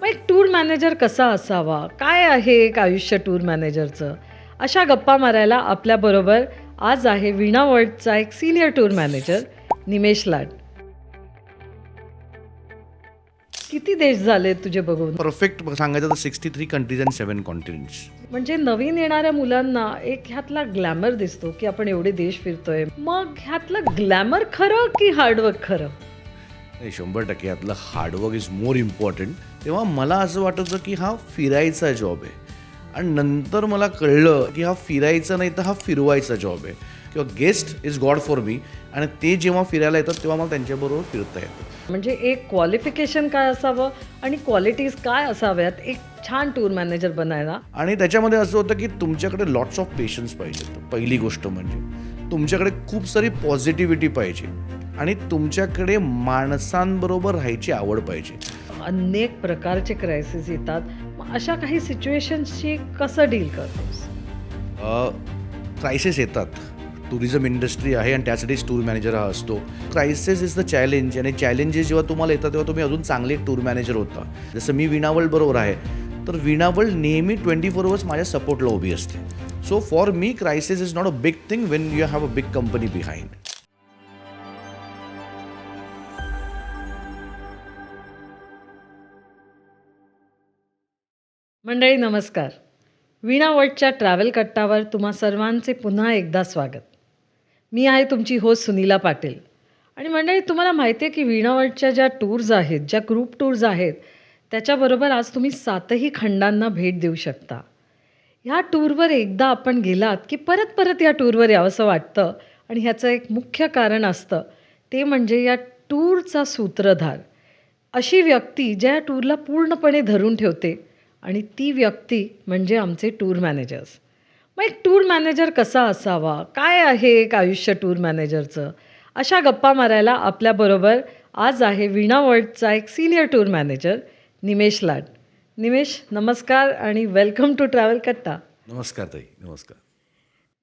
मग एक tour manager कसा असावा? काय आहे एक आयुष्य टूर मॅनेजरचं अशा गप्पा मारायला आपल्याबरोबर आज आहे वीणा वर्ल्डचा एक senior tour manager Nimesh Lad. किती देश झाले तुझे बघून? परफेक्ट सांगायचं तर sixty three countries and seven continents म्हणजे नवीन येणाऱ्या मुलांना एक ह्यातला ग्लॅमर दिसतो की आपण एवढे देश फिरतोय. मग ह्यातलं ग्लॅमर खरं की हार्डवर्क खरं? नाही शंभर टक्के यातलं हार्डवर्क इज मोर इम्पॉर्टंट तेव्हा मला असं वाटत होतं की हा फिरायचा जॉब आहे. आणि नंतर मला कळलं की हा फिरायचा नाही तर हा फिरवायचा जॉब आहे. किंवा guest is god for me आणि ते जेव्हा फिरायला येतात तेव्हा मला त्यांच्याबरोबर फिरता येतं. म्हणजे एक क्वालिफिकेशन काय असावं आणि क्वालिटीज काय असाव्यात? एक छान टूर मॅनेजर बनायला. आणि त्याच्यामध्ये असं होतं की तुमच्याकडे लॉट्स ऑफ पेशन्स पाहिजे. पहिली गोष्ट म्हणजे तुमच्याकडे खूप सारी पॉझिटिव्हिटी पाहिजे. आणि तुमच्याकडे माणसांबरोबर राहायची आवड पाहिजे. अनेक प्रकारचे क्रायसिस येतात. मग अशा काही सिच्युएशन्सशी कसं डील करतोस? क्रायसिस येतात. टुरिझम इंडस्ट्री आहे आणि त्यासाठीच टूर मॅनेजर हा असतो. क्रायसिस इज द चॅलेंज आणि चॅलेंजेस जेव्हा तुम्हाला येतात तेव्हा तुम्ही अजून चांगले एक टूर मॅनेजर होता. जसं मी विणावर्ल्ड बरोबर आहे तर विणावर्ल्ड नेहमी ट्वेंटी फोर अवर्स माझ्या सपोर्टला उभी असते. So for me crisis is not a big thing when you have a big company behind मंडळी नमस्कार. वीणा वर्ल्डच्या ट्रॅव्हल कट्टावर तुम्हा सर्वांचे पुन्हा एकदा स्वागत. मी आहे तुमची होस्ट सुनीला पाटील. आणि मंडळी तुम्हाला माहिती आहे की वीणा वर्ल्डच्या ज्या टूर्स आहेत ज्या ग्रुप टूर्स आहेत त्याच्याबरोबर आज तुम्ही सातही खंडांना भेट देऊ शकता. ह्या टूरवर एकदा आपण गेलात की परत परत या टूरवर यावंसं वाटतं आणि ह्याचं एक मुख्य कारण असतं ते म्हणजे या टूरचा सूत्रधार. अशी व्यक्ती ज्या टूरला पूर्णपणे धरून ठेवते आणि ती व्यक्ती म्हणजे आमचे टूर मॅनेजर्स. मग एक टूर मॅनेजर कसा असावा? काय आहे एक आयुष्य टूर मॅनेजरचं? अशा गप्पा मारायला आपल्याबरोबर आज आहे वीणा वर्ल्डचा एक senior tour manager Nimesh Lad. Nimesh नमस्कार आणि वेलकम टू ट्रॅव्हल कट्टा नमस्कार ताई नमस्कार.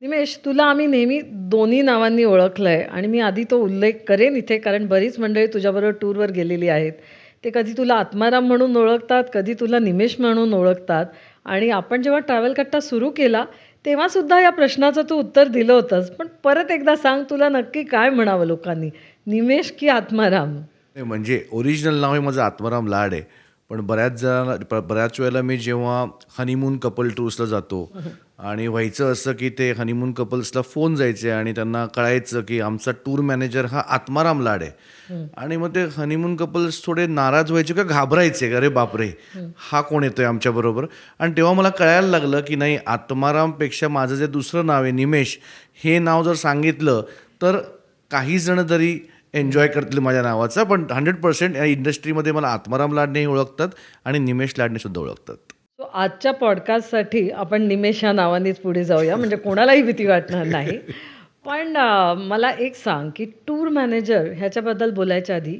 निमेश तुला आम्ही नेहमी दोन्ही नावांनी ओळखलं आहे आणि मी आधी तो उल्लेख करेन इथे कारण बरीच मंडळी तुझ्याबरोबर टूरवर गेलेली आहेत. ते कधी तुला आत्माराम म्हणून ओळखतात कधी तुला निमेश म्हणून ओळखतात. आणि आपण जेव्हा ट्रॅव्हल कट्टा सुरू केला तेव्हासुद्धा या प्रश्नाचं तू उत्तर दिलं होतंस. पण परत एकदा सांग तुला नक्की काय म्हणावं लोकांनी? निमेश की आत्माराम? म्हणजे ओरिजिनल नाव हे माझं आत्माराम लाड आहे. पण बऱ्याच जण बऱ्याच वेळेला मी जेव्हा हनीमून कपल टूर्सला जातो आणि व्हायचं असं की ते हनीमून कपल्सला फोन जायचे आणि त्यांना कळायचं की आमचा टूर मॅनेजर हा आत्माराम लाड. आहे आणि मग ते हनीमून कपल्स थोडे नाराज व्हायचे का घाबरायचे का अरे बापरे हा कोण येतोय आमच्याबरोबर आणि तेव्हा मला कळायला लागलं की नाही आत्मारामपेक्षा माझं जे दुसरं नाव आहे निमेश हे नाव जर सांगितलं तर काही जण तरी एन्जॉय करतील माझ्या नावाचा पण हंड्रेड पर्सेंट या इंडस्ट्रीमध्ये मला आत्माराम लाडनेही ओळखतात आणि निमेश लाडने सुद्धा ओळखतात. सो आजच्या पॉडकास्टसाठी आपण निमेश या नावानेच पुढे जाऊया. म्हणजे कोणालाही भीती वाटणार नाही. पण अं, मला एक सांग की टूर मॅनेजर ह्याच्याबद्दल बोलायच्या आधी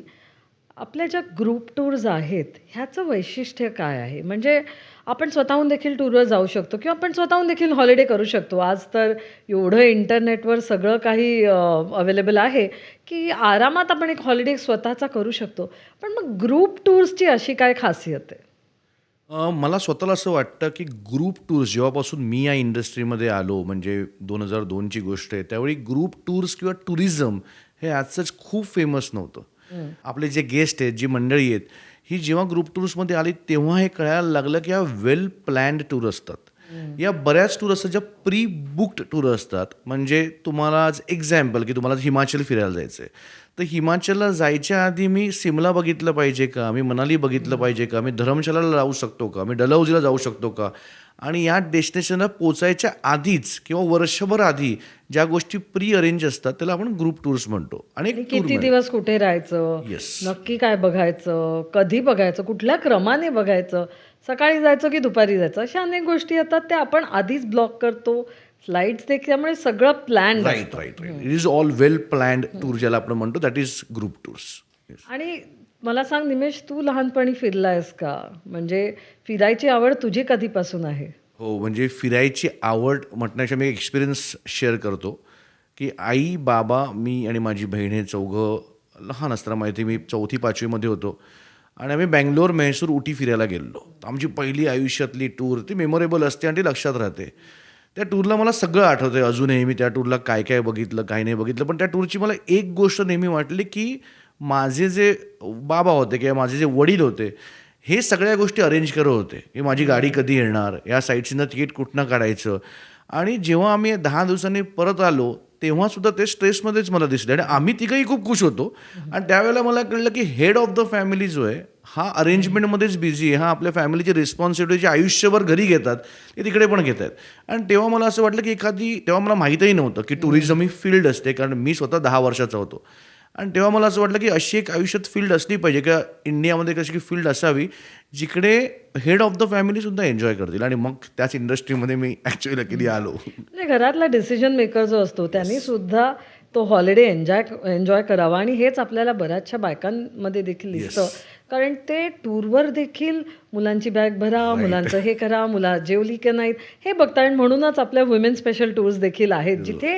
आपल्या ज्या ग्रुप टूर्स आहेत ह्याचं वैशिष्ट्य काय आहे? म्हणजे आपण स्वतःहून देखील टूरवर जाऊ शकतो किंवा आपण स्वतःहून देखील हॉलिडे करू शकतो. आज तर एवढं इंटरनेटवर सगळं काही अवेलेबल आहे की आरामात आपण एक हॉलिडे स्वतःचा करू शकतो. पण मग ग्रुप टूर्सची अशी काय खासियत आहे? मला स्वतःला असं वाटतं की ग्रुप टूर्स जेव्हापासून मी या इंडस्ट्रीमध्ये आलो म्हणजे दोन हजार दोनची गोष्ट आहे त्यावेळी ग्रुप टूर्स किंवा टुरिझम हे आजच खूप फेमस नव्हतं. आपले जे गेस्ट आहेत जी मंडळी आहेत ही जेव्हा ग्रुप टूर्समध्ये आली तेव्हा हे कळायला लागलं की या वेल प्लॅन्ड टूर असतात या बऱ्याच टूर असतात ज्या प्री बुक्ड टूर असतात. म्हणजे तुम्हाला आज एक्झाम्पल की तुम्हाला हिमाचल फिरायला जायचं आहे तर हिमाचलला जायच्या आधी मी सिमला बघितलं पाहिजे का? मी मनाली बघितलं पाहिजे का? मी धरमशालाला जाऊ शकतो का? मी डलहौजीला जाऊ शकतो का? आणि या डेस्टिनेशनला पोचायच्या आधीच किंवा वर्षभर आधी ज्या गोष्टी प्री अरेंज असतात त्याला आपण ग्रुप टूर्स म्हणतो. आणि किती दिवस कुठे राहायचं. नक्की काय बघायचं? कधी बघायचं? कुठल्या क्रमाने बघायचं? सकाळी जायचं की दुपारी जायचं? अशा अनेक गोष्टी येतात त्या आपण आधीच ब्लॉक करतो. फ्लाईट्स देखील त्यामुळे सगळं plan right right right it is all well planned tour ज्याला आपण म्हणतो दॅट इज ग्रुप टूर्स आणि मला सांग निमेश तू लहानपणी फिरलायस का? म्हणजे फिरायची आवड तुझी कधीपासून आहे? हो म्हणजे फिरायची आवड म्हटण्याच्या मी एक्सपिरियन्स शेअर करतो की आई बाबा मी आणि माझी बहीण हे चौघं लहान असताना माहिती मी चौथी पाचवीमध्ये होतो. आणि आम्ही बँगलोर म्हैसूर उटी फिरायला गेलो आमची पहिली आयुष्यातली टूर ती मेमोरेबल असते आणि ती लक्षात राहते. त्या टूरला मला सगळं आठवतं आहे अजूनही मी त्या टूरला काय काय बघितलं काय नाही बघितलं. पण त्या टूरची मला एक गोष्ट नेहमी वाटली की माझे जे बाबा होते किंवा माझे जे वडील होते हे सगळ्या गोष्टी अरेंज करत होते. की माझी गाडी कधी येणार या साईडसीनं तिकीट कुठनं काढायचं. आणि जेव्हा आम्ही दहा दिवसांनी परत आलो तेव्हा सुद्धा ते स्ट्रेसमध्येच मला दिसले. आणि आम्ही तिघंही खूप खुश होतो. आणि त्यावेळेला मला कळलं की हेड ऑफ द फॅमिली जो आहे हा अरेंजमेंटमध्येच बिझी आहे. हा आपल्या फॅमिलीची रिस्पॉन्सिबिलिटी आयुष्यभर घरी घेतात ते तिकडे पण घेत आहेत आणि तेव्हा मला असं वाटलं की एखादी तेव्हा मला माहीतही नव्हतं की टुरिझम ही फील्ड असते कारण मी स्वतः दहा वर्षाचा होतो. आणि तेव्हा मला असं वाटलं की अशी एक आयुष्यात फील्ड असली पाहिजे किंवा इंडियामध्ये कशी फील्ड असावी जिकडे हेड ऑफ द फॅमिलीसुद्धा एन्जॉय करतील. आणि मग त्याच इंडस्ट्रीमध्ये मी ॲक्च्युली लकीली आलो. म्हणजे घरातला डिसिजन मेकर जो असतो त्यांनी सुद्धा तो हॉलिडे एन्जॉय एन्जॉय करावा. आणि हेच आपल्याला बऱ्याचशा बायकांमध्ये देखील दिसतं. कारण ते टूरवर देखील मुलांची बॅग भरा मुलांचं हे करा मुला जेवली की नाहीत हे बघतात आणि म्हणूनच आपल्या वुमेन स्पेशल टूर्स देखील आहेत जिथे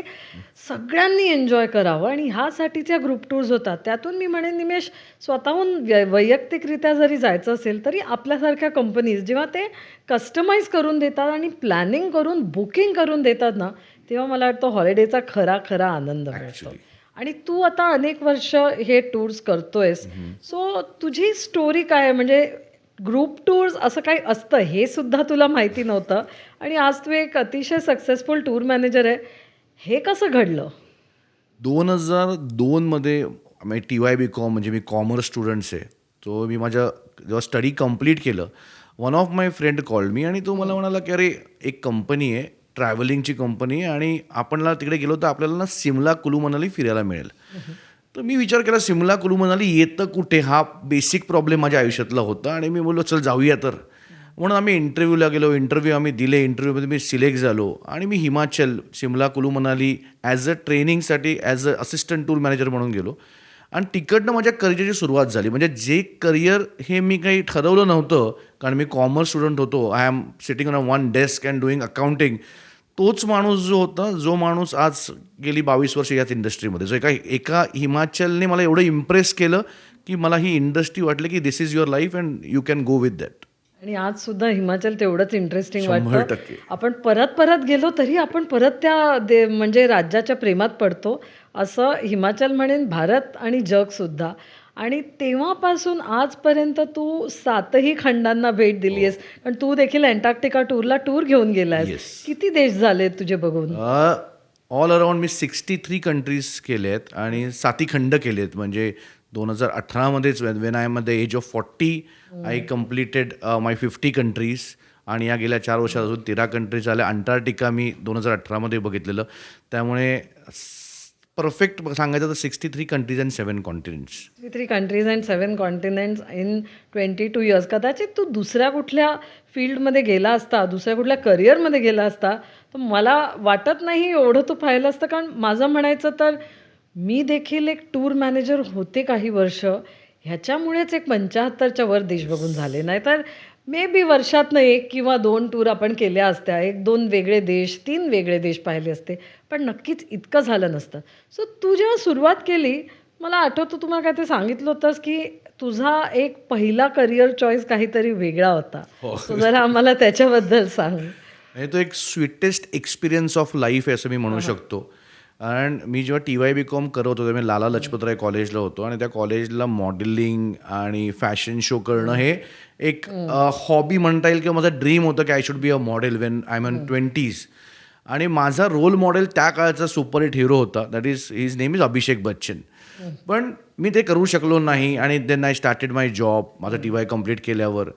सगळ्यांनी एन्जॉय करावं. आणि ह्यासाठीच्या ग्रुप टूर्स होतात. त्यातून मी म्हणेन निमेश स्वतःहून व्य वैयक्तिकरित्या जरी जायचं असेल तरी आपल्यासारख्या कंपनीज जेव्हा ते कस्टमाइज करून देतात आणि प्लॅनिंग करून बुकिंग करून देतात ना तेव्हा मला वाटतं हॉलिडेचा खरा खरा आनंद मिळतो. आणि तू आता अनेक वर्ष हे टूर्स करतोयस. सो तुझी स्टोरी काय आहे? म्हणजे ग्रुप टूर्स असं काही असतं हे सुद्धा तुला माहिती नव्हतं. आणि आज तू एक अतिशय सक्सेसफुल टूर मॅनेजर आहे. हे कसं घडलं? दोन हजार दोनमध्ये मी टी वाय बी कॉम म्हणजे मी कॉमर्स स्टुडंट्स आहे. तो मी माझ्या जेव्हा स्टडी कंप्लीट केलं one of my friend called मी आणि तो मला म्हणाला की अरे एक कंपनी आहे ट्रॅव्हलिंगची कंपनी आणि आपणला तिकडे गेलो तर आपल्याला ना सिमला कुलू मनाली फिरायला मिळेल. तर मी विचार केला सिमला कुलू मनाली येतं कुठे? हा बेसिक प्रॉब्लेम माझ्या आयुष्यातला होता आणि मी बोललो चल जाऊया तर. म्हणून आम्ही इंटरव्ह्यूला गेलो इंटरव्ह्यू आम्ही दिले इंटरव्ह्यूमध्ये मी सिलेक्ट झालो आणि मी हिमाचल शिमला कुलू मनाली ॲज अ ट्रेनिंगसाठी as a assistant tour manager म्हणून गेलो. आणि तिकडनं माझ्या करिअरची सुरुवात झाली. म्हणजे जे करिअर हे मी काही ठरवलं नव्हतं कारण मी कॉमर्स स्टुडंट होतो. I am sitting on a one desk and doing accounting तोच माणूस जो होता जो माणूस आज गेली बावीस वर्ष याच इंडस्ट्रीमध्ये. जो एका एका हिमाचलने मला एवढं इम्प्रेस केलं की मला ही इंडस्ट्री वाटली की this is your life and you can go with that आणि आज सुद्धा हिमाचल तेवढंच इंटरेस्टिंग वाटतं. आपण परत परत गेलो तरी आपण परत त्या दे म्हणजे राज्याच्या प्रेमात पडतो असं हिमाचल म्हणेन भारत आणि जग सुद्धा. आणि तेव्हापासून आजपर्यंत तू सातही खंडांना भेट दिली आहेस कारण तू देखील अँटार्क्टिका टूरला टूर घेऊन Yes. किती देश झाले तुझे बघून? ऑल अराउंड मी सिक्स्टी थ्री कंट्रीज केले आहेत आणि साती खंड केले आहेत म्हणजे दोन हजार अठरामध्येच when I the age of forty I completed my fifty countries आणि या गेल्या चार वर्षात अजून तेरा कंट्रीज आल्या. अंटार्क्टिका मी दोन हजार अठरामध्ये बघितलेलं. त्यामुळे परफेक्ट सांगायचं तर sixty three countries and seven continents three countries and seven continents in twenty two years कदाचित तू दुसऱ्या कुठल्या फील्डमध्ये गेला असता दुसऱ्या कुठल्या करिअरमध्ये गेला असता तर मला वाटत नाही एवढं तू पाहिलं असतं. कारण माझं म्हणायचं तर मी देखील एक टूर मॅनेजर होते काही वर्ष. ह्याच्यामुळेच एक पंच्याहत्तरच्या वर देश बघून झाले. नाहीतर मे बी वर्षातनं एक किंवा दोन टूर आपण केल्या असत्या. एक दोन वेगळे देश तीन वेगळे देश पाहिले असते. पण नक्कीच इतकं झालं नसतं. सो तू जेव्हा सुरुवात केली मला आठवतं तुम्हाला काय ते सांगितलं होतंस की तुझा एक पहिला करिअर चॉईस काहीतरी वेगळा होता. So जरा आम्हाला त्याच्याबद्दल सांग. म्हणजे तो एक स्वीटेस्ट एक्सपिरियन्स ऑफ लाईफ आहे असं मी म्हणू शकतो. कारण मी जेव्हा टी वाय बी कॉम करत होतो मी लाला लजपतराय कॉलेजला होतो. आणि त्या कॉलेजला मॉडेलिंग आणि फॅशन शो करणं हे एक हॉबी म्हणता येईल किंवा माझं ड्रीम होतं की I should be a model when I am twenties आणि माझा रोल मॉडेल त्या काळाचा सुपरहिट हिरो होता. That is his name is Abhishek Bachchan पण मी ते करू शकलो नाही. आणि then I started my job माझं टी वाय कंप्लीट केल्यावर.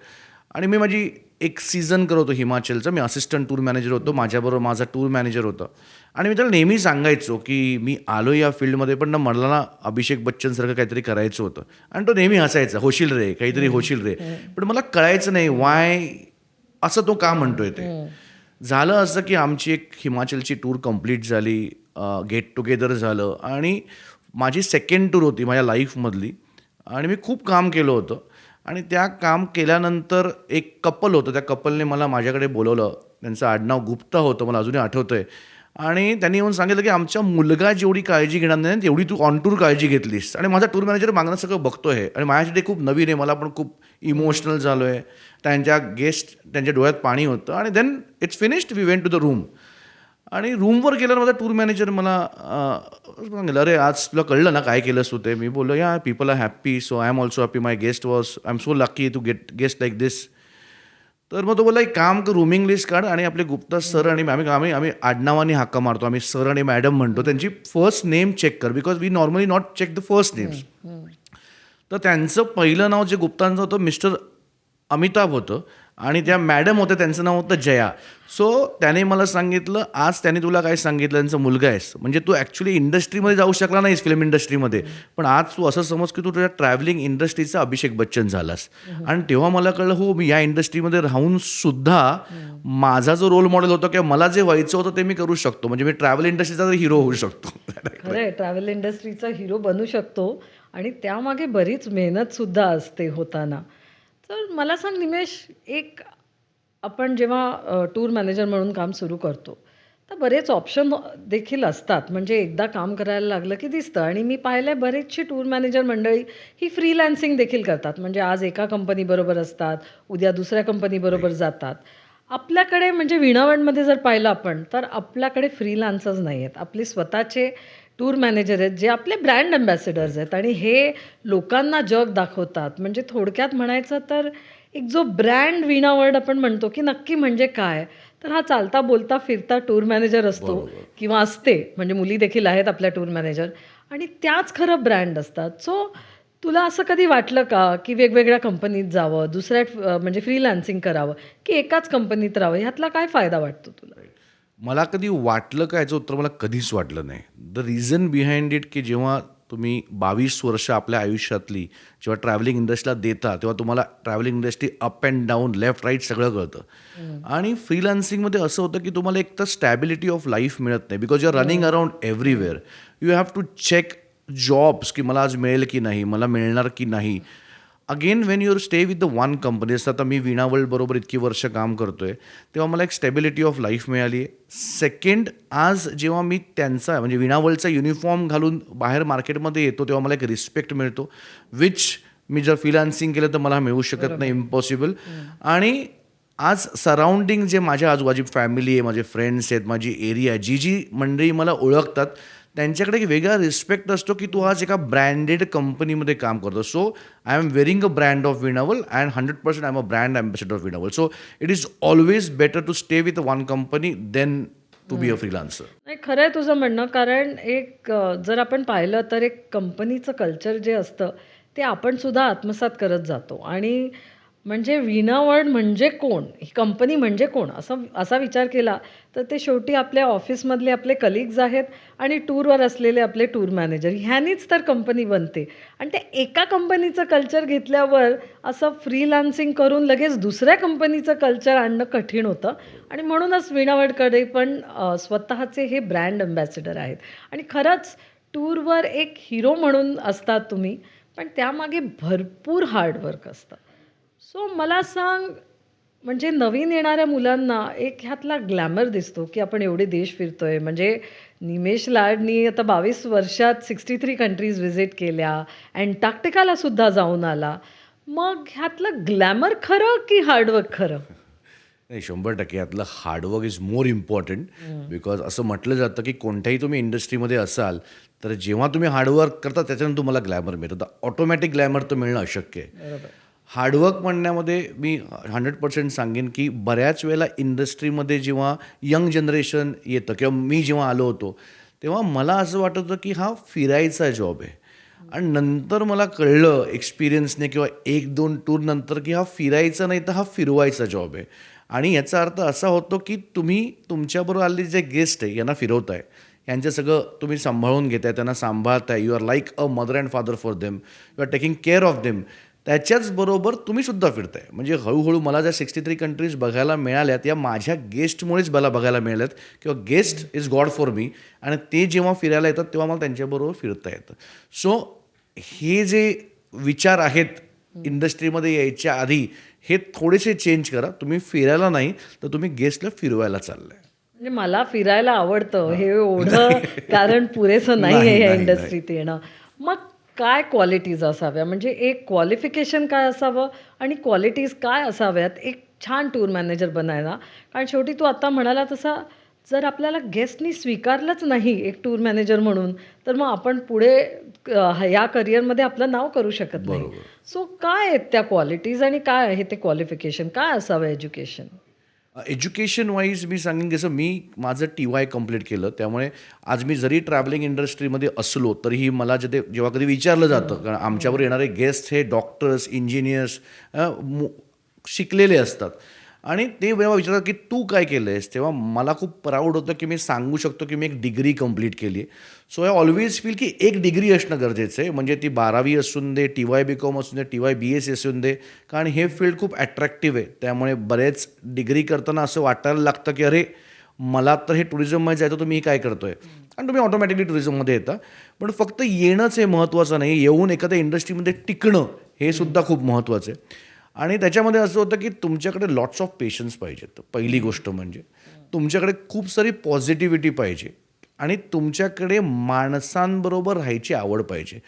आणि मी माझी एक सीझन करत होतो हिमाचलचं. मी असिस्टंट टूर मॅनेजर होतो. माझ्याबरोबर माझा टूर मॅनेजर होतं. आणि मी त्याला नेहमी सांगायचो की मी आलो या फील्डमध्ये पण ना मला ना अभिषेक बच्चनसारखं काहीतरी करायचं होतं. आणि तो नेहमी हसायचा होशील रे काहीतरी होशील रे. पण मला कळायचं नाही वाय असं तो का म्हणतोय ते. झालं असं की आमची एक हिमाचलची टूर कंप्लीट झाली गेट टुगेदर झालं. आणि माझी सेकंड टूर होती माझ्या लाईफमधली आणि मी खूप काम केलं होतं. आणि त्या काम केल्यानंतर एक कपल होतं. त्या कपलने मला माझ्याकडे बोलवलं. त्यांचं आडनाव गुप्ता होतं मला अजूनही आठवतं आहे आणि त्यांनी येऊन सांगितलं की आमच्या मुलगा जेवढी काळजी घेणार नाही तेवढी तू ऑन टूर काळजी घेतलीस. आणि माझा टूर मॅनेजर मागणं सगळं बघतो आहे आणि माझ्यासाठी खूप नवीन आहे. मला पण खूप इमोशनल झालो आहे त्यांच्या गेस्ट त्यांच्या डोळ्यात पाणी होतं. आणि then it's finished we went to the room आणि रूमवर गेल्यावर माझा टूर मॅनेजर मला अं, सांगितलं अरे आज तुला कळलं ना काय केलंस तू ते? मी बोललो या people are happy so I am also happy my guest was I am so lucky to get guest like this तर मग तो बोलला एक काम कर रूमिंग लिस्ट काढ आणि आपले गुप्ता सर आणि आम्ही आम्ही आम्ही आडनावाने हाका मारतो. आम्ही सर आणि मॅडम म्हणतो. त्यांची फर्स्ट नेम चेक कर because we normally not check the first names तर त्यांचं पहिलं नाव जे गुप्तांचं होतं मिस्टर अमिताभ होतं. आणि त्या मॅडम होत्या त्यांचं नाव होतं जया. सो त्याने मला सांगितलं आज त्याने तुला काय सांगितलं? त्यांचा मुलगा आहेस. म्हणजे तू ॲक्च्युली इंडस्ट्रीमध्ये जाऊ शकला नाहीस फिल्म इंडस्ट्रीमध्ये पण आज तू असं समज की तू तुझ्या ट्रॅव्हलिंग इंडस्ट्रीचा अभिषेक बच्चन झालास. आणि तेव्हा मला कळलं हो मी या इंडस्ट्रीमध्ये राहून सुद्धा माझा जो रोल मॉडेल होता किंवा मला जे व्हायचं होतं ते मी करू शकतो. म्हणजे मी ट्रॅव्हल इंडस्ट्रीचा हिरो होऊ शकतो. ट्रॅव्हल इंडस्ट्रीचा हिरो बनू शकतो. आणि त्यामागे बरीच मेहनत सुद्धा असते होताना. तर मला सांग निमेश एक आपण जेव्हा टूर मॅनेजर म्हणून काम सुरू करतो तर बरेच ऑप्शन देखील असतात. म्हणजे एकदा काम करायला लागलं की दिसतं. आणि मी पाहिलं आहे बरेचशी टूर मॅनेजर मंडळी ही फ्रीलॅन्सिंग देखील करतात. म्हणजे आज एका कंपनीबरोबर असतात उद्या दुसऱ्या कंपनीबरोबर जातात. आपल्याकडे म्हणजे विणावणमध्ये जर पाहिलं आपण तर आपल्याकडे फ्रीलान्सर्स नाही आहेत आपले स्वतःचे टूर मॅनेजर आहेत जे आपले ब्रँड अँबॅसेडर्स आहेत. आणि हे लोकांना जग दाखवतात. म्हणजे थोडक्यात म्हणायचं तर एक जो ब्रँड विणा वर्ड आपण म्हणतो की नक्की म्हणजे काय तर हा चालता बोलता फिरता टूर मॅनेजर असतो किंवा असते. म्हणजे मुली देखील आहेत आपल्या टूर मॅनेजर. आणि त्याच खरं ब्रँड असतात. सो तुला असं कधी वाटलं का की वेगवेगळ्या कंपनीत जावं दुसऱ्या म्हणजे फ्रीलान्सिंग करावं की एकाच कंपनीत राहावं? ह्यातला काय फायदा वाटतो तुला? मला कधी वाटलं का याचं उत्तर मला कधीच वाटलं नाही. द रिझन बिहाइंड इट की जेव्हा तुम्ही बावीस वर्ष आपल्या आयुष्यातली जेव्हा ट्रॅव्हलिंग इंडस्ट्रीला देता तेव्हा तुम्हाला travelling industry up and down left right सगळं कळतं. आणि फ्रीलान्सिंगमध्ये असं होतं की तुम्हाला एक तर स्टॅबिलिटी ऑफ लाईफ मिळत नाही because you are running around everywhere you have to check jobs की मला आज मिळेल की नाही मला मिळणार की नाही. Again when your stay with the one company जसं आता मी वीणा वर्ल्ड बरोबर इतकी वर्ष काम करतोय तेव्हा मला एक स्टेबिलिटी ऑफ लाईफ मिळाली. आहे सेकंड आज जेव्हा मी त्यांचा म्हणजे वीणा वर्ल्डचा युनिफॉर्म घालून बाहेर मार्केटमध्ये येतो तेव्हा मला एक रिस्पेक्ट मिळतो विच मी जर फ्रीलान्सिंग केलं तर मला मिळू शकत नाही इम्पॉसिबल आणि आज सराउंडिंग जे माझ्या आजूबाजू फॅमिली आहे माझे फ्रेंड्स आहेत माझी एरिया जी जी मंडळी मला ओळखतात त्यांच्याकडे एक वेगळा रिस्पेक्ट असतो की तू आज एका ब्रँडेड कंपनीमध्ये काम करतो so I am wearing a brand of Veena World and hundred percent I am a brand ambassador of Veena World so it is always better to stay with one company then to be a freelancer नाही खरं आहे तुझं म्हणणं कारण एक जर आपण पाहिलं तर एक कंपनीचं कल्चर जे असतं ते आपण सुद्धा आत्मसात करत जातो. आणि म्हणजे विना वर्ड म्हणजे कोण? ही कंपनी म्हणजे कोण? असं असा विचार केला तर ते शेवटी आपल्या ऑफिसमधले आपले कलिग्ज आहेत आणि टूरवर असलेले आपले टूर मॅनेजर ह्यानीच तर कंपनी बनते. आणि ते एका कंपनीचं कल्चर घेतल्यावर असं फ्रीलान्सिंग करून लगेच दुसऱ्या कंपनीचं कल्चर आणणं कठीण होतं. आणि म्हणूनच विणावडकडे पण स्वतःचे हे ब्रँड अम्बॅसिडर आहेत. आणि खरंच टूरवर एक हिरो म्हणून असतात तुम्ही पण त्यामागे भरपूर हार्डवर्क असतं. सो मला सांग म्हणजे नवीन येणाऱ्या मुलांना एक ह्यातला ग्लॅमर दिसतो की आपण एवढे देश फिरतोय. म्हणजे निमेश लाडनी आता बावीस वर्षात सिक्स्टी थ्री कंट्रीज व्हिजिट केल्या अँटार्क्टिकाला सुद्धा जाऊन आला. मग ह्यातलं ग्लॅमर खरं की हार्डवर्क खरं? नाही शंभर टक्के यातलं hard work is more important because असं म्हटलं जातं की कोणत्याही तुम्ही इंडस्ट्रीमध्ये असाल तर जेव्हा तुम्ही हार्डवर्क करता त्याच्यानंतर तुम्हाला ग्लॅमर मिळतं. तर ऑटोमॅटिक ग्लॅमर तर मिळणं अशक्य आहे. हार्डवर्क म्हणण्यामध्ये मी हंड्रेड पर्सेंट सांगेन की बऱ्याच वेळेला इंडस्ट्रीमध्ये जेव्हा यंग जनरेशन येतं किंवा मी जेव्हा आलो होतो तेव्हा मला असं वाटत होतं की हा फिरायचा जॉब आहे. आणि नंतर मला कळलं एक्सपिरियन्सने किंवा एक दोन टूर नंतर की हा फिरायचा नाही तर हा फिरवायचा जॉब आहे. आणि याचा अर्थ असा होतो की तुम्ही तुमच्याबरोबर आलेले जे गेस्ट आहे यांना फिरवताय. यांचं सगळं तुम्ही सांभाळून घेताय त्यांना सांभाळताय. You are like a mother and father for them you are taking care of them त्याच्याच बरोबर तुम्ही सुद्धा फिरताय. म्हणजे हळूहळू मला ज्या सिक्स्टी थ्री कंट्रीज बघायला मिळाल्यात या माझ्या गेस्टमुळेच मला बघायला मिळाल्यात किंवा guest is god for me आणि ते जेव्हा फिरायला येतात तेव्हा मला त्यांच्याबरोबर फिरता येतं. सो हे जे विचार आहेत इंडस्ट्रीमध्ये यायच्या आधी हे थोडेसे चेंज करा. तुम्ही फिरायला नाही तर तुम्ही गेस्टला फिरवायला चाललाय. म्हणजे मला फिरायला आवडतं हे एवढं कारण पुरेसं नाही आहे या इंडस्ट्रीत येणं. मग काय क्वालिटीज असाव्या? म्हणजे एक क्वालिफिकेशन काय असावं? आणि क्वालिटीज काय असाव्यात? एक छान टूर मॅनेजर बनायला. कारण शेवटी तू आता म्हणाला तसा जर आपल्याला गेस्टनी स्वीकारलंच नाही एक टूर मॅनेजर म्हणून तर मग आपण पुढे अ, या करिअरमध्ये आपलं नाव करू शकत नाही. सो काय आहेत त्या क्वालिटीज आणि काय आहे ते क्वालिफिकेशन काय असावं एज्युकेशन एज्युकेशन वाईज मी सांगेन कसं मी माझं टी वाय कंप्लीट केलं त्यामुळे आज मी जरी ट्रॅव्हलिंग इंडस्ट्रीमध्ये असलो तरीही मला जे ते जेव्हा कधी विचारलं जातं कारण आमच्यावर येणारे गेस्ट हे डॉक्टर्स इंजिनियर्स शिकलेले असतात. आणि ते जेव्हा विचारतात की तू काय केलं आहेस तेव्हा मला खूप प्राऊड होतं की मी सांगू शकतो की मी एक डिग्री कंप्लीट केली आहे सो आय ऑलवेज फील की एक डिग्री असणं गरजेचं आहे म्हणजे ती बारावी असून दे टी वाय बी कॉम असून दे टी वाय बी एस असून दे कारण हे फील्ड खूप ॲट्रॅक्टिव्ह आहे. त्यामुळे बरेच डिग्री करताना असं वाटायला लागतं की अरे मला तर हे टुरिझममध्ये जायचं तर मी काय करतो आहे आणि तुम्ही ऑटोमॅटिकली टुरिझममध्ये येता. पण फक्त येणंच हे महत्त्वाचं नाही येऊन एखाद्या इंडस्ट्रीमध्ये टिकणं हे सुद्धा खूप महत्त्वाचं आहे. आणि त्याच्यामध्ये असं होतं की तुमच्याकडे लॉट्स ऑफ पेशन्स पाहिजेत पहिली गोष्ट म्हणजे तुमच्याकडे खूप सारी पॉझिटिव्हिटी पाहिजे. आणि तुमच्याकडे माणसांबरोबर राहायची आवड पाहिजे.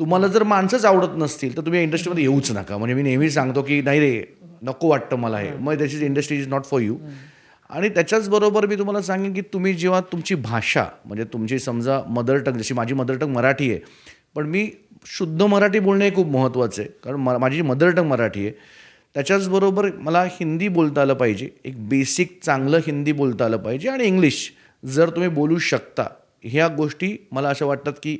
तुम्हाला जर माणसंच आवडत नसतील तर तुम्ही इंडस्ट्रीमध्ये येऊच नका. म्हणजे मी नेहमी सांगतो की नाही रे नको वाटतं मला हे. मग त्याची industry is not for you आणि त्याच्याचबरोबर मी तुम्हाला सांगेन की तुम्ही जेव्हा तुमची भाषा म्हणजे तुमची समजा मदर टंग जशी माझी मदर टंग मराठी आहे पण मी शुद्ध मराठी बोलणे हे खूप महत्त्वाचं आहे. कारण म माझी मदर टंग मराठी आहे त्याच्याचबरोबर मला हिंदी बोलता आलं पाहिजे. एक बेसिक चांगलं हिंदी बोलता आलं पाहिजे आणि इंग्लिश जर तुम्ही बोलू शकता ह्या गोष्टी मला अशा वाटतात की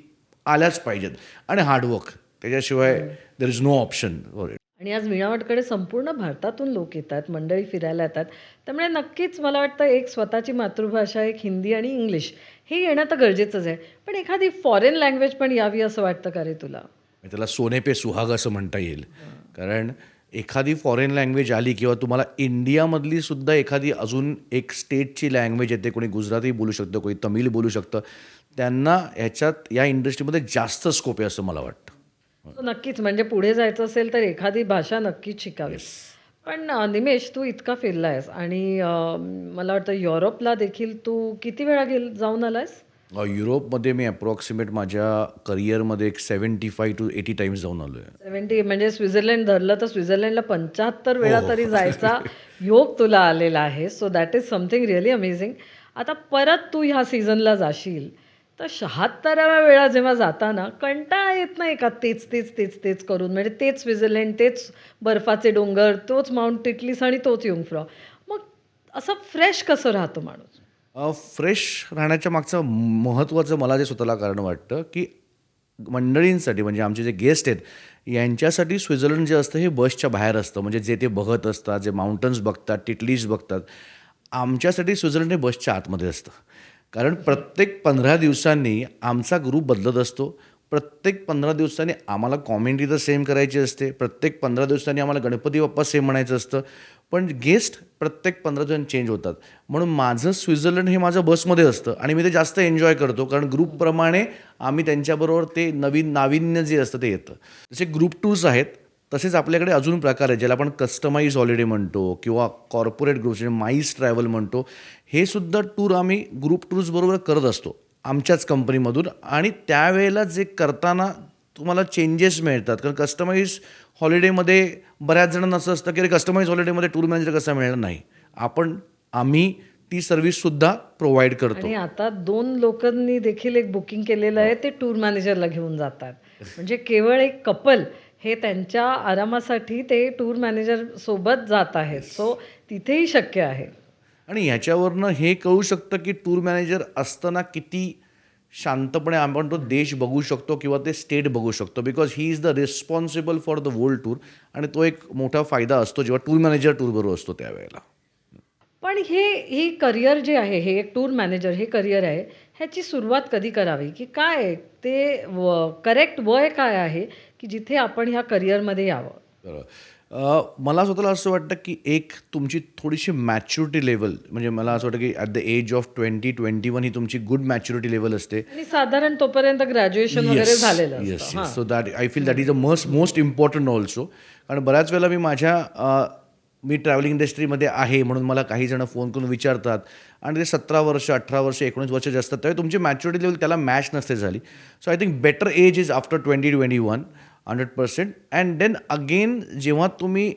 आल्याच पाहिजेत. आणि हार्डवर्क त्याच्याशिवाय there is no option for it आणि आज विणावटकडे संपूर्ण भारतातून लोक येतात मंडळी फिरायला येतात. त्यामुळे नक्कीच मला वाटतं एक स्वतःची मातृभाषा एक हिंदी आणि इंग्लिश हे येणं तर गरजेचंच आहे. पण एखादी फॉरेन लँग्वेज पण यावी असं वाटतं का रे तुला? त्याला सोने पे सुहाग असं म्हणता येईल. कारण एखादी फॉरेन लँग्वेज आली किंवा तुम्हाला इंडियामधली सुद्धा एखादी अजून एक स्टेटची लँग्वेज येते कोणी गुजराती बोलू शकतं कोणी तमिळ बोलू शकतं त्यांना ह्याच्यात या इंडस्ट्रीमध्ये जास्त स्कोप आहे असं मला वाटतं. नक्कीच म्हणजे पुढे जायचं असेल तर एखादी भाषा नक्कीच शिकावी. पण अ, निमेश तू इतका फिरलायस आणि अ, मला वाटतं युरोपला देखील तू किती वेळा गेल जाऊन आलायस? अ, युरोपमध्ये मी अप्रॉक्सिमेट माझ्या करिअरमध्ये एक seventy five to eighty times जाऊन आलो आहे सेव्हन्टी म्हणजे स्वित्झर्लंड धरलं तर स्वित्झर्लंडला पंच्याहत्तर वेळा तरी जायचा योग तुला आलेला आहे. So that is something really amazing आता परत तू ह्या सीझनला जाशील. तर शहात्तराव्या वेळा जेव्हा जाताना कंटाळा येत नाही का तेच तेच तेच तेच करून? म्हणजे तेच स्वित्झर्लंड तेच बर्फाचे डोंगर तोच माउंट टिटलीस आणि तोच युंगफ्रॉ मग असं फ्रेश कसं राहतो माणूस? फ्रेश राहण्याच्या मागचं महत्त्वाचं मला जे स्वतःला कारण वाटतं की मंडळींसाठी म्हणजे आमचे जे गेस्ट आहेत यांच्यासाठी स्वित्झर्लंड जे असतं हे बसच्या बाहेर असतं. म्हणजे जे ते बघत असतात जे माउंटन्स बघतात टिटलीज बघतात. आमच्यासाठी स्वित्झर्लंड हे बसच्या आतमध्ये असतं. कारण प्रत्येक पंधरा दिवसांनी आमचा ग्रुप बदलत असतो. प्रत्येक पंधरा दिवसांनी आम्हाला कॉमेंट्री तर सेम करायची असते. प्रत्येक पंधरा दिवसांनी आम्हाला गणपती बाप्पा सेम म्हणायचं असतं. पण गेस्ट प्रत्येक पंधरा दिवसांनी चेंज होतात. म्हणून माझं स्वित्झर्लंड हे माझं बसमध्ये असतं आणि मी ते जास्त एन्जॉय करतो. कारण ग्रुपप्रमाणे आम्ही त्यांच्याबरोबर ते नवीन नाविन्य जे असतं ते येतं. जसे ग्रुप टूर्स आहेत तसेच आपल्याकडे अजून प्रकार आहेत ज्याला आपण कस्टमाइज हॉलिडे म्हणतो किंवा कॉर्पोरेट ग्रुप्स म्हणजे माईस ट्रॅव्हल म्हणतो हे सुद्धा टूर आम्ही ग्रुप टूर्सबरोबर करत असतो आमच्याच कंपनीमधून आणि त्यावेळेला जे करताना तुम्हाला चेंजेस मिळतात कारण कस्टमाइज हॉलिडेमध्ये बऱ्याच जणांना असं असतं की अरे कस्टमाइज हॉलिडेमध्ये टूर मॅनेजर कसा मिळणार? नाही. आपण आम्ही ती सर्व्हिससुद्धा प्रोव्हाइड करतो. आणि आता दोन लोकांनी देखील एक बुकिंग केलेलं आहे ते टूर मॅनेजरला घेऊन जातात. म्हणजे केवळ एक कपल हे त्यांच्या आरामासाठी ते टूर मॅनेजर सोबत जात आहेत. सो तिथेही शक्य आहे. आणि ह्याच्यावरनं हे कळू शकतं की टूर मॅनेजर असताना किती शांतपणे आपण तो देश बघू शकतो किंवा ते स्टेट बघू शकतो. Because he is the responsible for the world tour आणि तो एक मोठा फायदा असतो जेव्हा टूर मॅनेजर टूरबरोबर असतो त्यावेळेला. पण हे ही करिअर जे आहे हे एक टूर मॅनेजर हे करिअर आहे ह्याची सुरुवात कधी करावी? की काय? ते व करेक्ट वय काय आहे? की जिथे आपण ह्या करिअरमध्ये यावं. बरोबर. मला स्वतःला असं वाटतं की एक तुमची थोडीशी मॅच्युरिटी लेवल म्हणजे मला असं वाटतं की at the age of twenty twenty one ही तुमची गुड मॅच्युरिटी लेवल असते. साधारण तोपर्यंत ग्रॅज्युएशन वगैरे झालेलं yes so that I feel that is a must most important also कारण बऱ्याच वेळेला मी माझ्या मी ट्रॅव्हलिंग इंडस्ट्रीमध्ये आहे म्हणून मला काही जण फोन करून विचारतात. आणि ते सतरा वर्ष अठरा वर्ष एकोणीस वर्ष जे असतात त्यावेळी तुमची मॅच्युरिटी लेवल त्याला मॅच नसते झाली. So I think better age is after twenty twenty one hundred percent. And then again जेव्हा तुम्ही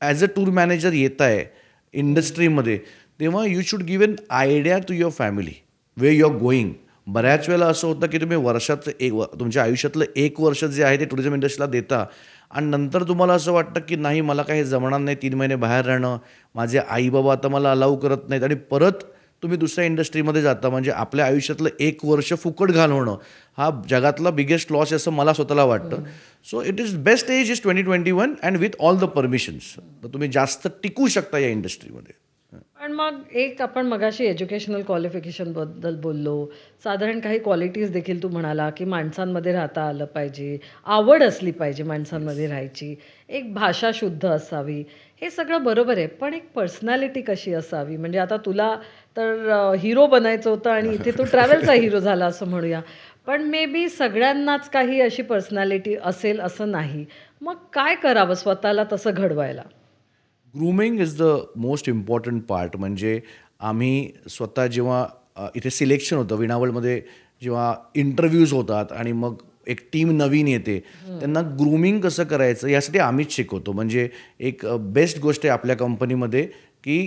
ॲज अ टूर मॅनेजर येत आहे इंडस्ट्रीमध्ये तेव्हा you should give an idea to your family way you are going बऱ्याच वेळेला असं होतं की तुम्ही वर्षाचं एक व- तुमच्या आयुष्यातलं एक वर्ष जे आहे ते टुरिझम इंडस्ट्रीला देता. आणि नंतर तुम्हाला असं वाटतं की नाही मला काही जमणार नाही तीन महिने बाहेर राहणं माझे आईबाबा आता मला अलाव करत नाहीत. आणि परत तुम्ही दुसऱ्या इंडस्ट्रीमध्ये जाता म्हणजे आपल्या आयुष्यातलं एक वर्ष फुकट घालवणं हा जगातला बिगेस्ट लॉस असं मला स्वतःला वाटतं. So it is best age is twenty twenty one and with all the permissions तर तुम्ही जास्त टिकू शकता या इंडस्ट्रीमध्ये पण मग एक आपण मगाशी एज्युकेशनल क्वालिफिकेशनबद्दल बोललो. साधारण काही क्वालिटीज देखील तू म्हणाला की माणसांमध्ये राहता आलं पाहिजे आवड असली पाहिजे माणसांमध्ये राहायची. एक भाषा शुद्ध असावी. हे सगळं बरोबर आहे पण एक पर्सनॅलिटी कशी असावी? म्हणजे आता तुला तर हिरो बनायचं होतं आणि इथे तू ट्रॅव्हलचा हिरो झाला असं म्हणूया. पण मे बी सगळ्यांनाच काही अशी पर्सनॅलिटी असेल असं नाही. मग काय करावं स्वतःला तसं घडवायला? Grooming is the most important part म्हणजे आम्ही स्वतः जेव्हा इथे सिलेक्शन होतं विणावळमध्ये जेव्हा इंटरव्ह्यूज होतात आणि मग एक टीम नवीन येते त्यांना ग्रूमिंग कसं करायचं यासाठी आम्हीच शिकवतो. म्हणजे एक बेस्ट गोष्ट आहे आपल्या कंपनीमध्ये की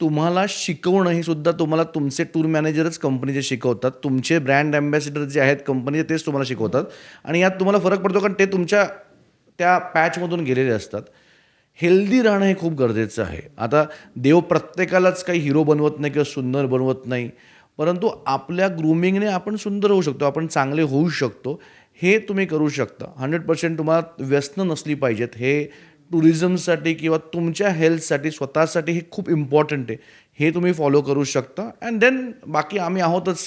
तुम्हाला शिकवणं हे सुद्धा तुम्हाला तुमचे टूर मॅनेजरच कंपनीचे शिकवतात. तुमचे ब्रँड अँबॅसिडर जे आहेत कंपनीचे तेच तुम्हाला शिकवतात. आणि यात तुम्हाला फरक पडतो कारण ते तुमच्या त्या पॅचमधून गेलेले असतात. हेल्दी राहणं हे खूप गरजेचं आहे. आता देव प्रत्येकालाच काही हिरो बनवत नाही किंवा सुंदर बनवत नाही. परंतु आपल्या ग्रूमिंगने आपण सुंदर होऊ शकतो आपण चांगले होऊ शकतो. हे तुम्ही करू शकता. हंड्रेड पर्सेंट तुम्हाला व्यसन नसली पाहिजेत. हे टुरिझमसाठी किंवा तुमच्या हेल्थसाठी स्वतःसाठी हे खूप इम्पॉर्टंट आहे. हे तुम्ही फॉलो करू शकता. अँड देन बाकी आम्ही आहोतच.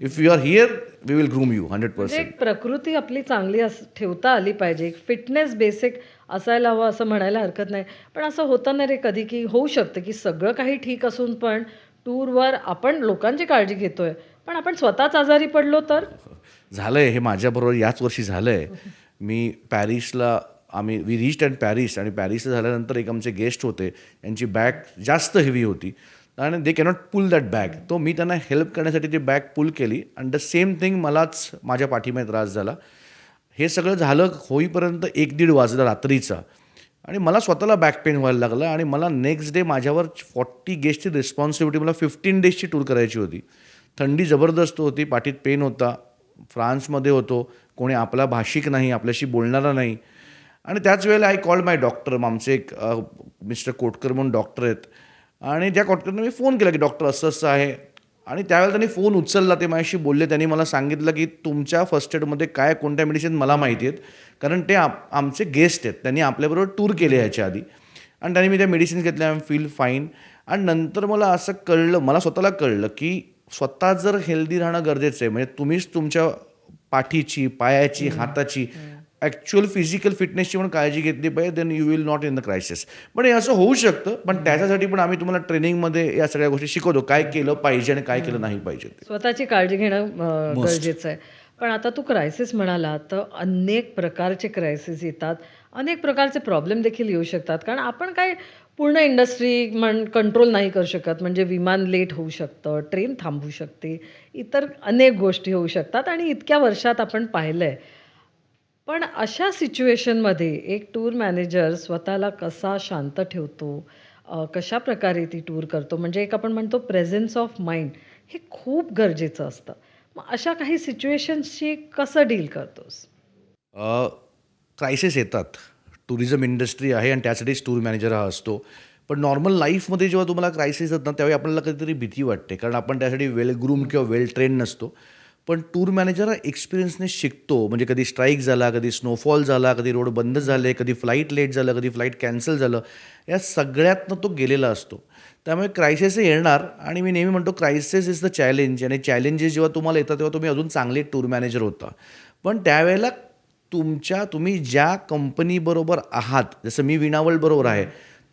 If you are here we will groom you hundred percent प्रकृती आपली चांगली अस ठेवता आली पाहिजे. फिटनेस बेसिक असायला हवं असं म्हणायला हरकत नाही. पण असं होतं नाही रे कधी की होऊ शकतं की सगळं काही ठीक असून पण टूरवर आपण लोकांची काळजी घेतोय. पण आपण स्वतःच आजारी पडलो तर? झालंय हे माझ्याबरोबर याच वर्षी झालंय. मी पॅरिसला आम्ही वी रिच अँड पॅरिस आणि पॅरिसला झाल्यानंतर एक आमचे गेस्ट होते. यांची बॅग जास्त हेवी होती. आणि they cannot pull that bag तो मी त्यांना हेल्प करण्यासाठी ती बॅग पुल केली. आणि द सेम थिंग मलाच माझ्या पाठीमध्ये त्रास झाला. हे सगळं झालं होईपर्यंत एक दीड वाजला रात्रीचा. आणि मला स्वतःला बॅक पेन व्हायला लागला आणि मला नेक्स्ट डे माझ्यावर फॉर्टी गेस्टची रिस्पॉन्सिबिलिटी मला फिफ्टीन डेजची टूर करायची होती. थंडी जबरदस्त होती पाठीत पेन होता. फ्रान्समध्ये होतो. कोणी आपला भाषिक नाही आपल्याशी बोलणारा नाही. आणि त्याच वेळेला आय कॉल्ड माय डॉक्टर आमचे एक मिस्टर कोटकर म्हणून डॉक्टर आहेत. आणि त्या डॉक्टरने मी फोन केला की डॉक्टर असं असं आहे. आणि त्यावेळेला त्यांनी फोन उचलला ते माझ्याशी बोलले. त्यांनी मला सांगितलं की तुमच्या फर्स्ट एडमध्ये काय कोणत्या मेडिसिन मला माहिती आहेत? कारण ते आप आमचे गेस्ट आहेत. त्यांनी आपल्याबरोबर टूर केले ह्याच्या आधी. आणि त्यांनी मी त्या मेडिसिन घेतल्या. आय फील फाईन आणि नंतर मला असं कळलं मला स्वतःला कळलं की स्वतः जर हेल्दी राहणं गरजेचं आहे म्हणजे तुम्हीच तुमच्या पाठीची पायाची हाताची ॲक्च्युअल फिजिकल फिटनेसची पण काळजी घेतली पाहिजे then you will not in the crisis पण हे असं होऊ शकतं पण त्याच्यासाठी पण आम्ही तुम्हाला ट्रेनिंगमध्ये या सगळ्या गोष्टी शिकवतो काय केलं पाहिजे आणि काय केलं नाही पाहिजे स्वतःची काळजी घेणं गरजेचं आहे. पण आता तू क्रायसिस म्हणाला तर अनेक प्रकारचे क्रायसिस येतात अनेक प्रकारचे प्रॉब्लेम देखील येऊ शकतात. कारण आपण काय पूर्ण इंडस्ट्री म्हण कंट्रोल नाही करू शकत म्हणजे विमान लेट होऊ शकतं ट्रेन थांबू शकते इतर अनेक गोष्टी होऊ शकतात. आणि इतक्या वर्षात आपण पाहिलं आहे पण अशा सिच्युएशनमध्ये एक टूर मॅनेजर स्वतःला कसा शांत ठेवतो अ, कशा प्रकारे ती टूर करतो म्हणजे एक आपण म्हणतो प्रेझेन्स ऑफ माइंड हे खूप गरजेचं असतं. मग अशा काही सिच्युएशन्सशी कसं डील करतोस? क्रायसिस येतात. टुरिझम इंडस्ट्री आहे आणि त्यासाठीच टूर मॅनेजर हा असतो. पण नॉर्मल लाईफमध्ये जेव्हा तुम्हाला क्रायसिस येतात ना त्यावेळी आपल्याला कधीतरी भीती वाटते. कारण आपण त्यासाठी वेल ग्रूम किंवा वेल ट्रेन नसतो. पण टूर मॅनेजर हा एक्सपिरियन्सने शिकतो. म्हणजे कधी स्ट्राईक झाला कधी स्नोफॉल झाला कधी रोड बंद झाले कधी फ्लाईट लेट झालं कधी फ्लाईट कॅन्सल झालं या सगळ्यातनं तो गेलेला असतो. त्यामुळे क्रायसिस येणार आणि मी नेहमी म्हणतो क्रायसिस इज द चॅलेंज आणि चॅलेंजेस जेव्हा तुम्हाला येतात तेव्हा तुम्ही अजून चांगले टूर मॅनेजर होता. पण त्यावेळेला तुमच्या तुम्ही ज्या कंपनीबरोबर आहात जसं मी विणावळ बरोबर आहे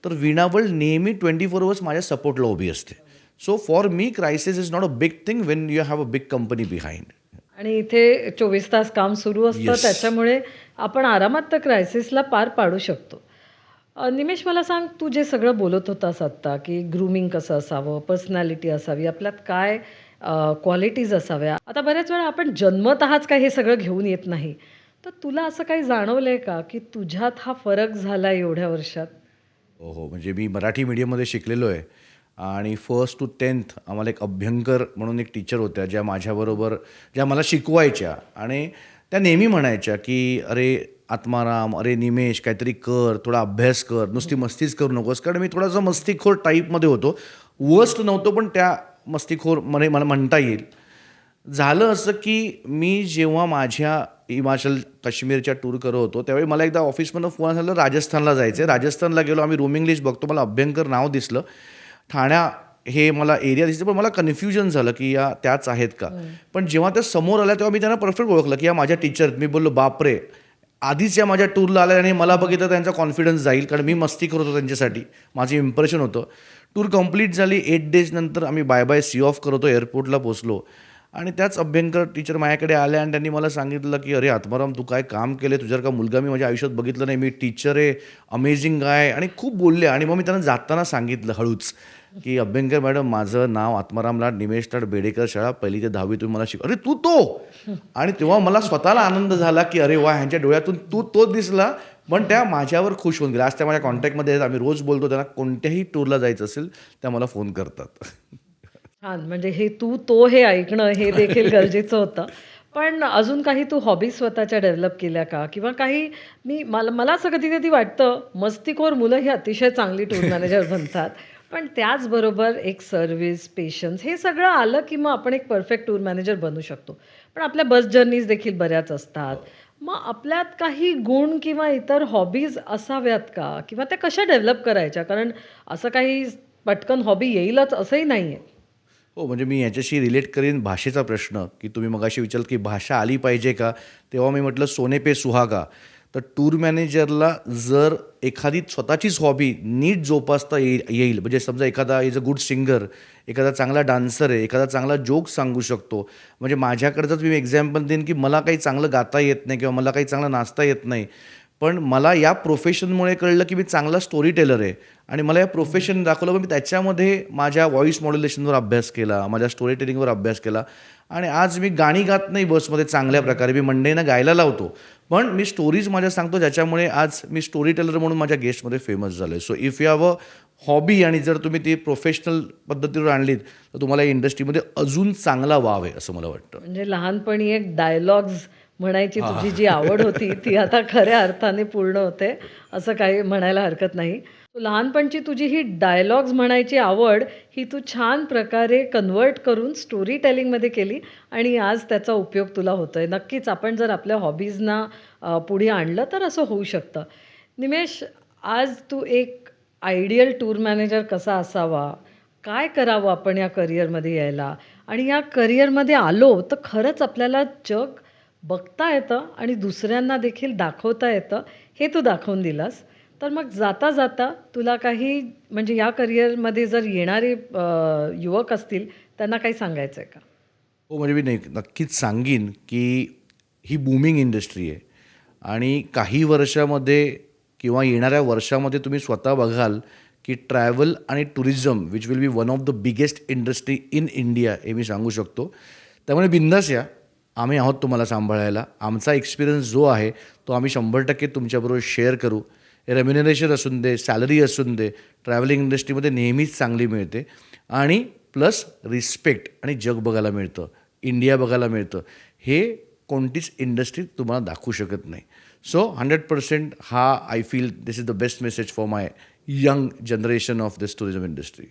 तर विणावळ नेहमी ट्वेंटी फोर अवर्स माझ्या सपोर्टला उभी असते. So for me crisis is not a big thing when you have a big company behind आणि इथे चोवीस तास काम सुरू असतं Yes. त्याच्यामुळे आपण आरामात त्या क्रायसिसला पार पाडू शकतो. निमेश मला सांग तू जे सगळं बोलत होतास आत्ता की ग्रूमिंग कसं असावं पर्सनॅलिटी असावी आपल्यात काय क्वालिटीज असाव्या? आता बऱ्याच वेळा आपण जन्मतःच काय हे सगळं घेऊन येत नाही. तर तुला असं काही जाणवलं आहे का की तुझ्यात हा फरक झाला एवढ्या वर्षात? हो हो. म्हणजे मी मराठी मीडियममध्ये शिकलेलो आहे. आणि फर्स्ट टू टेन्थ आम्हाला एक अभ्यंकर म्हणून एक टीचर होत्या ज्या माझ्याबरोबर ज्या मला शिकवायच्या आणि त्या नेहमी म्हणायच्या की अरे आत्माराम अरे निमेश काहीतरी कर थोडा अभ्यास कर नुसती मस्तीच करू नकोस. कारण मी थोडासा मस्तीखोर टाईपमध्ये होतो. वर्स्ट नव्हतो पण त्या मस्तीखोरमध्ये मला म्हणता येईल. झालं असं की मी जेव्हा माझ्या हिमाचल काश्मीरच्या टूर करत होतो त्यावेळी मला एकदा ऑफिसमधनं फोन झालं राजस्थानला जायचं राजस्थानला गेलो आम्ही रोमिंग लिस्ट बघतो मला अभ्यंकर नाव दिसलं. ठाण्या हे मला एरिया दिसलं पण मला कन्फ्युजन झालं की या त्याच आहेत का? पण जेव्हा त्या समोर आल्या तेव्हा मी त्यांना परफेक्ट ओळखलं की या माझ्या टीचर मी बोललो बापरे आधीच या माझ्या टूरला आल्या आणि मला बघितलं त्यांचा कॉन्फिडन्स जाईल कारण मी मस्ती करत होतो त्यांच्यासाठी. माझं इम्प्रेशन होतं. टूर कंप्लीट झाली. एट डेज नंतर आम्ही बाय बाय सी ऑफ करतो एअरपोर्टला पोचलो आणि त्याच अभ्यंकर टीचर माझ्याकडे आल्या आणि त्यांनी मला सांगितलं की अरे आत्माराम तू काय काम केलं तुझ्या का मुलगा मी माझ्या आयुष्यात बघितलं नाही. मी टीचर आहे अमेझिंग आहे. आणि खूप बोलले आणि मग मी त्यांना जाताना सांगितलं हळूच की अभ्यंकर मॅडम माझं नाव आत्माराम लाड निमेश लाड बेडेकर शाळा. पहिली ते दहावी तुम्ही मला शिक अरे तू तो? आणि तेव्हा मला स्वतःला आनंद झाला की अरे वा ह्यांच्या डोळ्यातून तू तो दिसला. पण त्या माझ्यावर खुश होऊन गेल्या आज त्या माझ्या कॉन्टॅक्टमध्ये आहेत. आम्ही रोज बोलतो त्यांना कोणत्याही टूरला जायचं असेल त्या मला फोन करतात. छान. म्हणजे हे तू तो हे ऐकणं हे देखील गरजेचं होतं. पण अजून काही तू हॉबी स्वतःच्या डेव्हलप केल्या का? किंवा काही मी मला मला असं कधी कधी वाटतं मस्तीखोर मुलं ही अतिशय चांगली टूर मॅनेजर बनतात. पण त्याचबरोबर एक सर्व्हिस पेशन्स हे सगळं आलं की मग आपण एक परफेक्ट टूर मॅनेजर बनू शकतो. पण आपल्या बस जर्नीज देखील बऱ्याच असतात. मग आपल्यात काही गुण किंवा इतर हॉबीज असाव्यात का? किंवा त्या कशा डेव्हलप करायच्या? कारण असं काही पटकन हॉबी येईलच असंही नाही आहे हो म्हणजे मी याच्याशी रिलेट करीन भाषेचा प्रश्न की तुम्ही मगाशी विचारल की भाषा आली पाहिजे का? तेव्हा मी म्हटलं सोने पे सुहागा. तर टूर मॅनेजरला जर एखादी स्वतःचीच हॉबी नीट जोपासता येईल म्हणजे समजा एखादा इज अ गुड सिंगर एखादा चांगला डान्सर आहे एखादा चांगला जोक सांगू शकतो. म्हणजे माझ्याकडचंच मी एक्झाम्पल देईन की मला काही चांगलं गाता येत नाही किंवा मला काही चांगलं नाचता येत नाही. पण मला या प्रोफेशनमुळे कळलं की मी चांगला स्टोरी टेलर आहे. आणि मला या प्रोफेशन दाखवलं पण मी त्याच्यामध्ये माझ्या व्हॉईस मॉड्युलेशनवर अभ्यास केला माझ्या स्टोरी टेलिंगवर अभ्यास केला. आणि आज मी गाणी गात नाही बसमध्ये चांगल्या प्रकारे मी मंडेना गायला लावतो. पण मी स्टोरीज माझ्या सांगतो ज्याच्यामुळे आज मी स्टोरी टेलर म्हणून माझ्या गेस्टमध्ये फेमस झालो आहे so if you have a hobby आणि जर तुम्ही ती प्रोफेशनल पद्धतीवर आणलीत तर तुम्हाला या इंडस्ट्रीमध्ये अजून चांगला वाव आहे असं मला वाटतं. म्हणजे लहानपणी एक डायलॉग्स म्हणायची तुझी जी आवड होती ती आता खऱ्या अर्थाने पूर्ण होते असं काही म्हणायला हरकत नाही. लहानपणची तुझी ही डायलॉग्स म्हणायची आवड ही तू छान प्रकारे कन्वर्ट करून स्टोरी टेलिंगमध्ये केली आणि आज त्याचा उपयोग तुला होतो आहे नक्कीच आपण जर आपल्या हॉबीजना पुढे आणलं तर असं होऊ शकतं. निमेश आज तू एक आयडियल टूर मॅनेजर कसा असावा? काय करावं आपण या करिअरमध्ये यायला? आणि या करिअरमध्ये आलो तर खरंच आपल्याला जग बघता येतं आणि दुसऱ्यांना देखील दाखवता येतं हे तू दाखवून दिलास. तर मग जाता जाता तुला काही म्हणजे या करिअरमध्ये जर येणारे युवक असतील त्यांना काही सांगायचं आहे का? हो म्हणजे मी नाही नक्कीच सांगीन की ही बूमिंग इंडस्ट्री आहे. आणि काही वर्षामध्ये किंवा येणाऱ्या वर्षामध्ये तुम्ही स्वतः बघाल की ट्रॅव्हल आणि tourism which will be one of the biggest industry in India हे मी सांगू शकतो. त्यामुळे बिंदास या. आम्ही आहोत तुम्हाला सांभाळायला. आमचा एक्सपिरियन्स जो आहे तो आम्ही शंभर टक्के तुमच्याबरोबर शेअर करू. रेम्युनरेशन असून दे सॅलरी असून दे ट्रॅव्हलिंग इंडस्ट्रीमध्ये नेहमीच चांगली मिळते. आणि प्लस रिस्पेक्ट आणि जग बघायला मिळतं इंडिया बघायला मिळतं. हे कोणतीच इंडस्ट्री तुम्हाला दाखवू शकत नाही. सो हंड्रेड पर्सेंट हा I feel this is the best message for my young generation of this tourism industry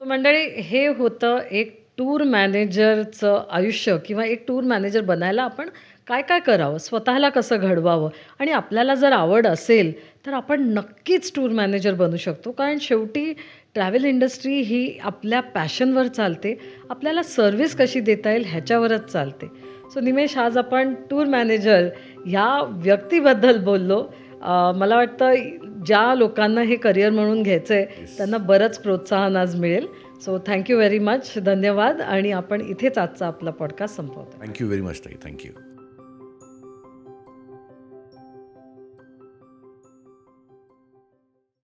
मंडळी हे होतं एक टूर मॅनेजरचं आयुष्य किंवा एक टूर मॅनेजर बनायला आपण काय काय करावं? स्वतःला कसं घडवावं? आणि आपल्याला जर आवड असेल तर आपण नक्कीच टूर मॅनेजर बनू शकतो. कारण शेवटी ट्रॅव्हल इंडस्ट्री ही आपल्या पॅशनवर चालते. आपल्याला सर्व्हिस कशी देता येईल ह्याच्यावरच चालते. सो निमेश आज आपण टूर मॅनेजर ह्या व्यक्तीबद्दल बोललो. मला वाटतं ज्या लोकांना हे करिअर म्हणून घ्यायचं आहे त्यांना बरंच प्रोत्साहन आज मिळेल. सो थँक्यू व्हेरी मच धन्यवाद. आणि आपण इथेच आजचा आपला पॉडकास्ट संपवतो थँक्यू व्हेरी मच ताई. Thank you